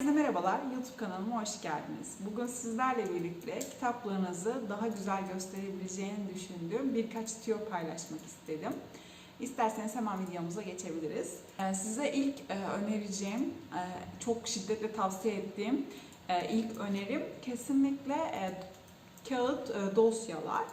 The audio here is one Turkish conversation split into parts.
Herkese merhabalar, YouTube kanalıma hoş geldiniz. Bugün sizlerle birlikte kitaplarınızı daha güzel gösterebileceğini düşündüğüm birkaç tüyo paylaşmak istedim. İsterseniz hemen videomuza geçebiliriz. Ee, Size ilk e, önereceğim, e, çok şiddetle tavsiye ettiğim e, ilk önerim kesinlikle kağıt dosyalar.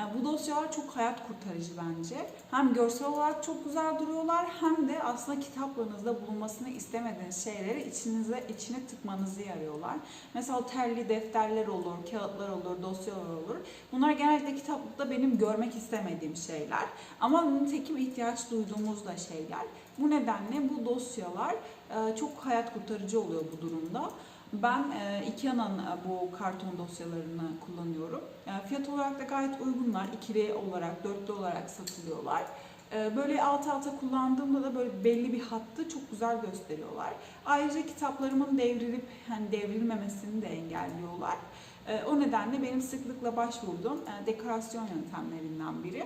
E, Bu dosyalar çok hayat kurtarıcı bence. Hem görsel olarak çok güzel duruyorlar hem de aslında kitaplarınızda bulunmasını istemediğiniz şeyleri içinize içine tıkmanızı yarıyorlar. Mesela terli defterler olur, kağıtlar olur, dosyalar olur. Bunlar genellikle kitaplıkta benim görmek istemediğim şeyler. Ama nitekim ihtiyaç duyduğumuz da şeyler. Bu nedenle bu dosyalar e, çok hayat kurtarıcı oluyor bu durumda. Ben e, Ikea'nın e, bu karton dosyalarını kullanıyorum. E, fiyat olarak da gayet uygunlar. İkili olarak, dörtlü olarak satılıyorlar. E, böyle alt alta kullandığımda da böyle belli bir hattı çok güzel gösteriyorlar. Ayrıca kitaplarımın devrilip hani devrilmemesini de engelliyorlar. E, o nedenle benim sıklıkla başvurduğum e, dekorasyon yöntemlerinden biri.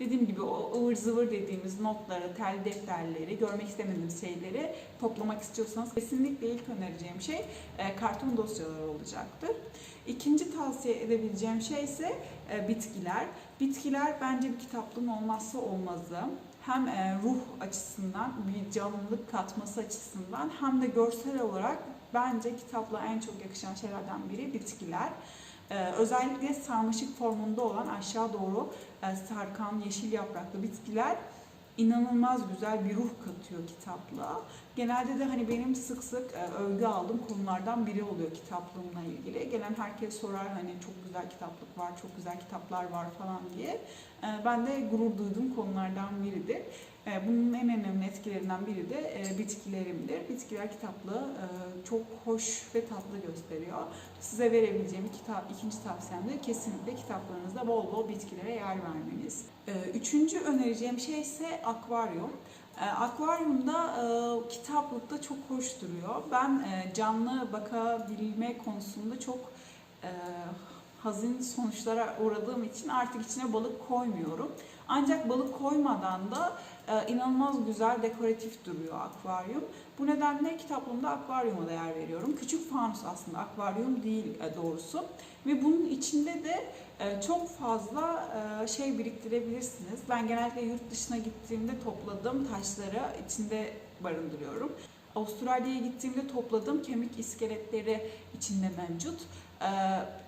Dediğim gibi o ıvır zıvır dediğimiz notları, tel defterleri, görmek istemediğimiz şeyleri toplamak istiyorsanız kesinlikle ilk önereceğim şey e, karton dosyaları olacaktır. İkinci tavsiye edebileceğim şey ise e, bitkiler. Bitkiler bence bir kitaplığın olmazsa olmazı. Hem e, ruh açısından bir canlılık katması açısından hem de görsel olarak bence kitapla en çok yakışan şeylerden biri bitkiler. Ee, özellikle sarmaşık formunda olan aşağı doğru e, sarkan yeşil yapraklı bitkiler inanılmaz güzel bir ruh katıyor kitaplığa. Genelde de hani benim sık sık e, övgü aldığım konulardan biri oluyor kitaplığımla ilgili. Gelen herkes sorar hani çok güzel kitaplık var, çok güzel kitaplar var falan diye. E, Ben de gurur duyduğum konulardan biridir. E, Bunun en önemli etkilerinden biri de e, bitkilerimdir. Bitkiler kitaplığı e, çok hoş ve tatlı gösteriyor. Size verebileceğim kitap, ikinci tavsiyem de kesinlikle kitaplarınızda bol bol bitkilere yer vermeniz. Üçüncü önereceğim şey ise akvaryum. Akvaryumda kitaplıkta çok hoş duruyor. Ben canlı bakabilme konusunda çok hazin sonuçlara uğradığım için artık içine balık koymuyorum. Ancak balık koymadan da e, inanılmaz güzel dekoratif duruyor akvaryum. Bu nedenle kitaplığımda akvaryuma değer veriyorum. Küçük fanus aslında akvaryum değil e, doğrusu. Ve bunun içinde de e, çok fazla şey biriktirebilirsiniz. Ben genellikle yurt dışına gittiğimde topladığım taşları içinde barındırıyorum. Avustralya'ya gittiğimde topladığım kemik iskeletleri içinde mevcut. Ee,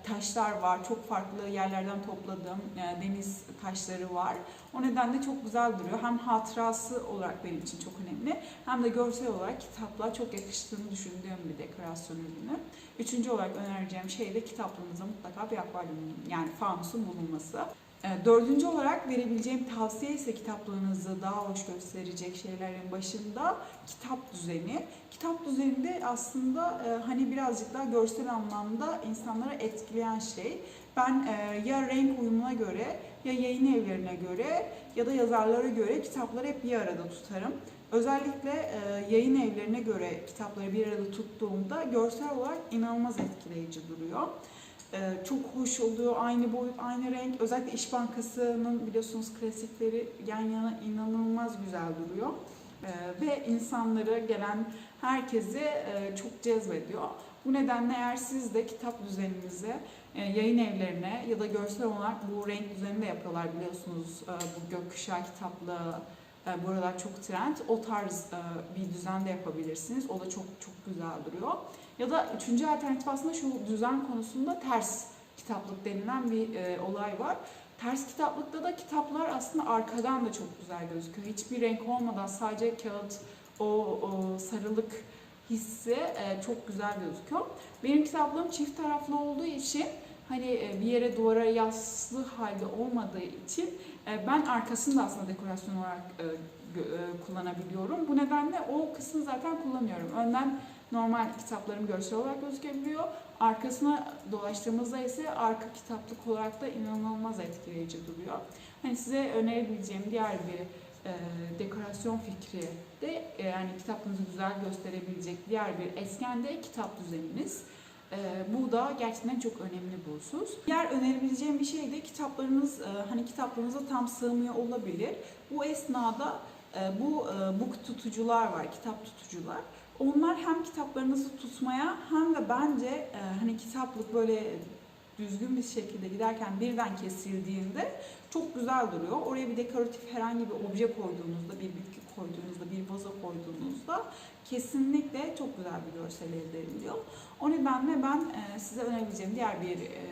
taşlar var. Çok farklı yerlerden topladığım e, deniz taşları var. O nedenle çok güzel duruyor. Hem hatırası olarak benim için çok önemli hem de görsel olarak kitapla çok yakıştığını düşündüğüm bir dekorasyon ürünü. Üçüncü olarak önereceğim şey de kitaplığınızda mutlaka bir akvaryum yani fanusun bulunması. E, Dördüncü olarak verebileceğim tavsiye ise kitaplığınızı daha hoş gösterecek şeylerin başında kitap düzeni. Kitap düzeninde aslında e, hani birazcık daha görsel anlamda insanları etkileyen şey. Ben e, ya renk uyumuna göre ya yayın evlerine göre ya da yazarlara göre kitapları hep bir arada tutarım. Özellikle e, yayın evlerine göre kitapları bir arada tuttuğumda görsel olarak inanılmaz etkileyici duruyor. Ee, çok hoş oluyor. Aynı boyut, aynı renk. Özellikle İş Bankası'nın biliyorsunuz klasikleri yan yana inanılmaz güzel duruyor. Ee, ve insanları gelen herkesi e, çok cezbediyor. Bu nedenle eğer siz de kitap düzeninizi e, yayın evlerine ya da görsel olarak bu renk düzenini de yapıyorlar biliyorsunuz. E, bu gökkuşağı kitaplığı bu aralar çok trend. O tarz bir düzen de yapabilirsiniz. O da çok çok güzel duruyor. Ya da üçüncü alternatif aslında şu düzen konusunda ters kitaplık denilen bir e, olay var. Ters kitaplıkta da kitaplar aslında arkadan da çok güzel gözüküyor. Hiçbir renk olmadan sadece kağıt, o, o sarılık hissi e, çok güzel gözüküyor. Benim kitaplığım çift taraflı olduğu için hani e, bir yere duvara yaslı halde olmadığı için e, ben arkasını da aslında dekorasyon olarak e, kullanabiliyorum. Bu nedenle o kısmı zaten kullanıyorum. Önden normal kitaplarım görsel olarak gözükebiliyor. Arkasına dolaştığımızda ise arka kitaplık olarak da inanılmaz etkileyici duruyor. Hani size önerebileceğim diğer bir e, dekorasyon fikri de e, yani kitapınızı güzel gösterebilecek diğer bir esken de kitap düzeniniz. E, bu da gerçekten çok önemli bir husus. Diğer önerebileceğim bir şey de kitaplarınız e, hani kitaplarınıza tam sığmıyor olabilir. Bu esnada e, bu e, book tutucular var, kitap tutucular. Onlar hem kitaplarınızı tutmaya hem de bence e, hani kitaplık böyle düzgün bir şekilde giderken birden kesildiğinde çok güzel duruyor. Oraya bir dekoratif herhangi bir obje koyduğunuzda, bir bitki koyduğunuzda, bir vazo koyduğunuzda kesinlikle çok güzel bir görsel elde ediliyor. O nedenle ben e, size önerebileceğim diğer bir e,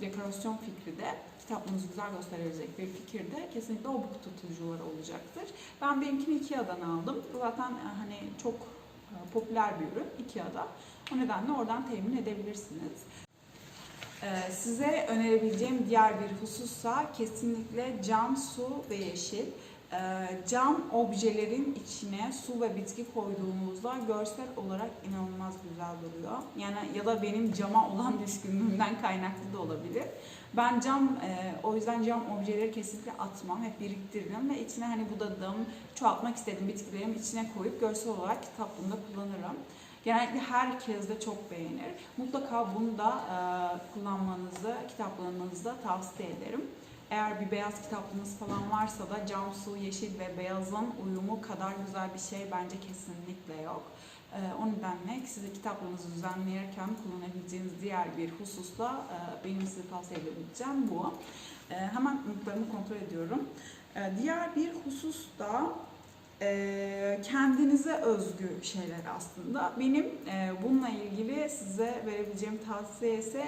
dekorasyon fikri de kitaplığınızı güzel gösterecek bir fikir de kesinlikle o book tutucuları olacaktır. Ben benimkini Ikea'dan aldım. Zaten e, hani çok popüler bir ürün Ikea'da. O nedenle oradan temin edebilirsiniz. Ee, Size önerebileceğim diğer bir husussa kesinlikle cam, su ve yeşil. Ee, Cam objelerin içine su ve bitki koyduğumuzda görsel olarak inanılmaz güzel duruyor. Yani ya da benim cama olan düşkünlüğümden kaynaklı da olabilir. Ben cam, e, o yüzden cam objeleri kesinlikle atmam, hep biriktiririm ve içine hani budadım, çoğaltmak istediğim bitkilerimi içine koyup görsel olarak kitaplığımda kullanırım. Genellikle herkes de çok beğenir. Mutlaka bunu da e, kullanmanızı kitaplığınızda tavsiye ederim. Eğer bir beyaz kitaplığınız falan varsa da cam, su, yeşil ve beyazın uyumu kadar güzel bir şey bence kesinlikle yok. E, o nedenle size kitaplığınızı düzenlerken kullanabileceğiniz diğer bir hususla e, benim size tavsiye edebileceğim bu. E, hemen notlarımı kontrol ediyorum. E, diğer bir husus da e, kendinize özgü şeyler aslında. Benim e, bununla ilgili size verebileceğim tavsiye ise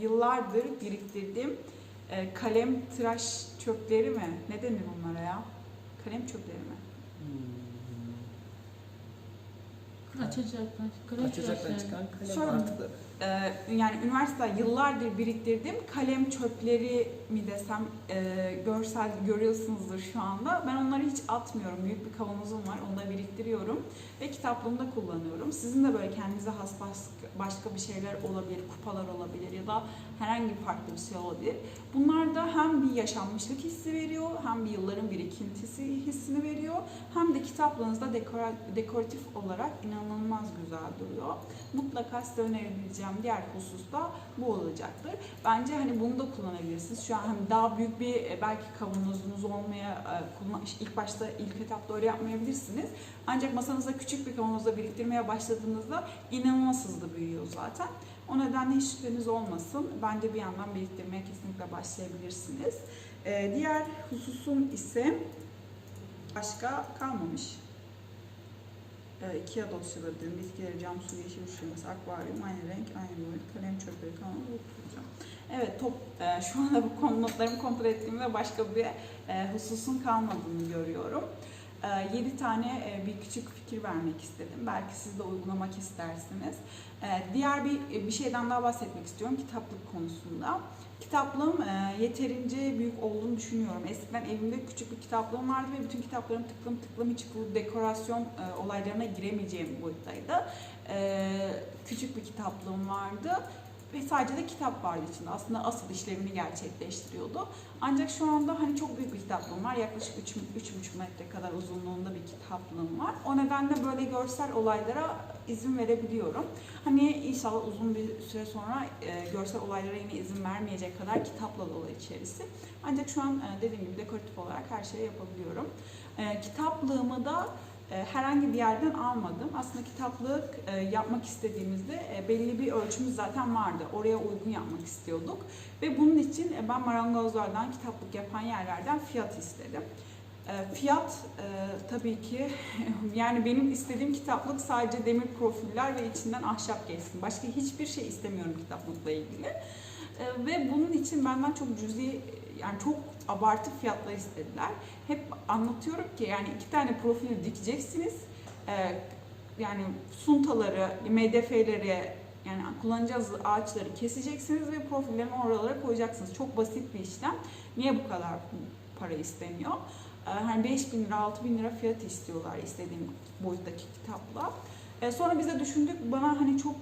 yıllardır biriktirdiğim e, kalem tıraş çöpleri mi? Ne denir onlara ya? Kalem çöpleri mi? Açacaklar. Kalem Açacaklar tıraşları. çıkan kalem Şöyle- artıları. Ee, yani üniversite yıllardır biriktirdiğim kalem çöpleri mi desem e, görsel görüyorsunuzdur şu anda. Ben onları hiç atmıyorum. Büyük bir kavanozum var. Onu da biriktiriyorum ve kitaplığımda kullanıyorum. Sizin de böyle kendinize has başka bir şeyler olabilir, kupalar olabilir ya da herhangi bir farklı bir şey olabilir. Bunlar da hem bir yaşanmışlık hissi veriyor, hem bir yılların birikintisi hissini veriyor, hem de kitaplığınızda dekora- dekoratif olarak inanılmaz güzel duruyor mutlaka size önerebileceğim diğer husus da bu olacaktır. Bence hani bunu da kullanabilirsiniz. Şu an hani daha büyük bir e, belki kavanozunuz olmaya e, ilk başta ilk etapta öyle yapmayabilirsiniz. Ancak masanızda küçük bir kavanozda biriktirmeye başladığınızda inanılmaz hızlı büyüyor zaten. O nedenle hiç şüpheniz olmasın. Bence bir yandan biriktirmeye kesinlikle başlayabilirsiniz. E, diğer hususum ise başka kalmamış. E, Ikea dosyaları. Bitkileri, cam, su, yeşil ışığı, akvaryum, aynı renk, aynı boyut, kalem çöpleri falan okuyacağım. Evet, top, e, şu anda bu konu notlarımı kontrol ettiğimde başka bir e, hususun kalmadığını görüyorum. 7 tane e, bir küçük fikir vermek istedim. Belki siz de uygulamak istersiniz. E, diğer bir bir şeyden daha bahsetmek istiyorum kitaplık konusunda. Kitaplığım e, yeterince büyük olduğunu düşünüyorum. Eskiden evimde küçük bir kitaplığım vardı ve bütün kitaplarım tıklım tıklım hiç bu dekorasyon e, olaylarına giremeyeceğim boyuttaydı. E, küçük bir kitaplığım vardı ve sadece de kitap vardı içinde. Aslında asıl işlevini gerçekleştiriyordu. Ancak şu anda hani çok büyük bir kitaplığım var. Yaklaşık 3, 3,5 metre kadar uzunluğunda bir kitaplığım var. O nedenle böyle görsel olaylara izin verebiliyorum. Hani inşallah uzun bir süre sonra e, görsel olaylara yine izin vermeyecek kadar kitapla dolu içerisi. Ancak şu an e, dediğim gibi dekoratif olarak her şeyi yapabiliyorum. E, kitaplığımı da herhangi bir yerden almadım. Aslında kitaplık e, yapmak istediğimizde e, belli bir ölçümüz zaten vardı. Oraya uygun yapmak istiyorduk. Ve bunun için e, ben marangozlardan, kitaplık yapan yerlerden fiyat istedim. E, Fiyat e, tabii ki yani benim istediğim kitaplık sadece demir profiller ve içinden ahşap geçsin. Başka hiçbir şey istemiyorum kitaplıkla ilgili. E, Ve bunun için benden çok cüzi yani çok abartı fiyatlar istediler. Hep anlatıyorum ki yani iki tane profili dikeceksiniz. E, Yani suntaları, MDF'leri yani kullanacağınız ağaçları keseceksiniz ve profillerini oralara koyacaksınız. Çok basit bir işlem. Niye bu kadar para isteniyor? Ee, Hani 5 bin lira, 6 bin lira fiyat istiyorlar istediğim boyuttaki kitapla. Ee, Sonra biz de düşündük, bana hani çok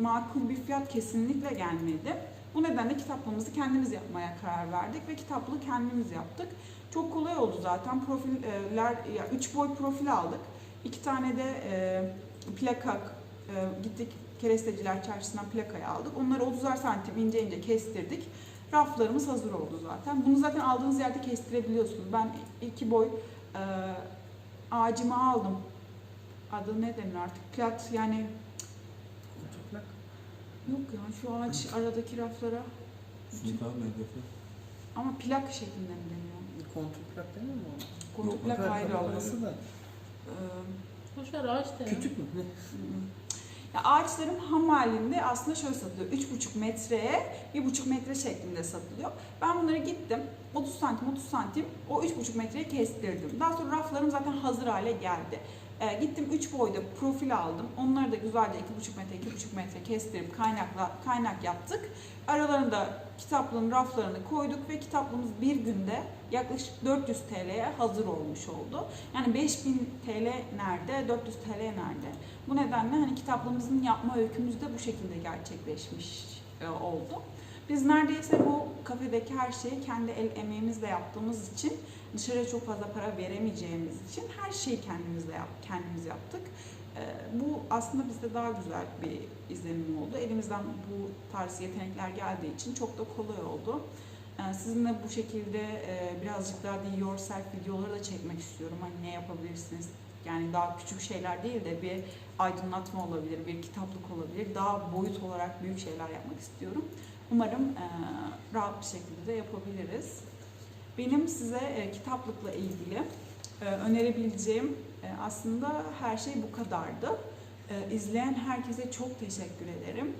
makul bir fiyat kesinlikle gelmedi. Bu nedenle kitaplığımızı kendimiz yapmaya karar verdik ve kitaplığı kendimiz yaptık. Çok kolay oldu zaten. Profiller, ya 3 boy profil aldık. İki tane de e, plaka e, gittik keresteciler çarşısından plakayı aldık. Onları 30'ar santim ince ince kestirdik. Raflarımız hazır oldu zaten. Bunu zaten aldığınız yerde kestirebiliyorsunuz. Ben iki boy e, ağacımı aldım. adı ne denir artık? Plat yani. Yok ya şu ağaç aradaki raflara Sınıf abi medyası. ama plak şeklinde mi deniyor? Kontrplak demiyor mu ona? Kontrplak Yok, ayrı plak olur. Olması da. Ee, Boşver ağaç da ya. Kütük mü? Ne? Ya ağaçlarım ham halinde aslında şöyle satılıyor. 3,5 metreye 1,5 metre şeklinde satılıyor. Ben bunları gittim 30 santim 30 santim o 3,5 metreye kestirdim. Daha sonra raflarım zaten hazır hale geldi. Ee, gittim 3 boyda profil aldım. Onları da güzelce 2,5 metre 2,5 metre kestirip kaynakla kaynak yaptık. Aralarında kitaplığın raflarını koyduk ve kitaplığımız bir günde yaklaşık 400 TL'ye hazır olmuş oldu. Yani 5000 TL nerede, 400 TL nerede? Bu nedenle hani kitaplığımızın yapma öykümüz de bu şekilde gerçekleşmiş e, oldu. Biz neredeyse bu kafedeki her şeyi kendi el emeğimizle yaptığımız için dışarıya çok fazla para veremeyeceğimiz için her şeyi kendimizle yap, kendimiz yaptık. E, bu aslında bizde daha güzel bir izlenim oldu. Elimizden bu tarz yetenekler geldiği için çok da kolay oldu. E, sizinle bu şekilde e, birazcık daha de yourself videoları da çekmek istiyorum. Hani ne yapabilirsiniz? Yani daha küçük şeyler değil de bir aydınlatma olabilir, bir kitaplık olabilir. Daha boyut olarak büyük şeyler yapmak istiyorum. Umarım e, rahat bir şekilde de yapabiliriz. Benim size e, kitaplıkla ilgili e, önerebileceğim e, aslında her şey bu kadardı. E, izleyen herkese çok teşekkür ederim.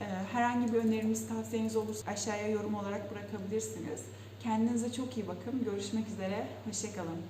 E, herhangi bir öneriniz, tavsiyeniz olursa aşağıya yorum olarak bırakabilirsiniz. Kendinize çok iyi bakın. Görüşmek üzere. Hoşçakalın.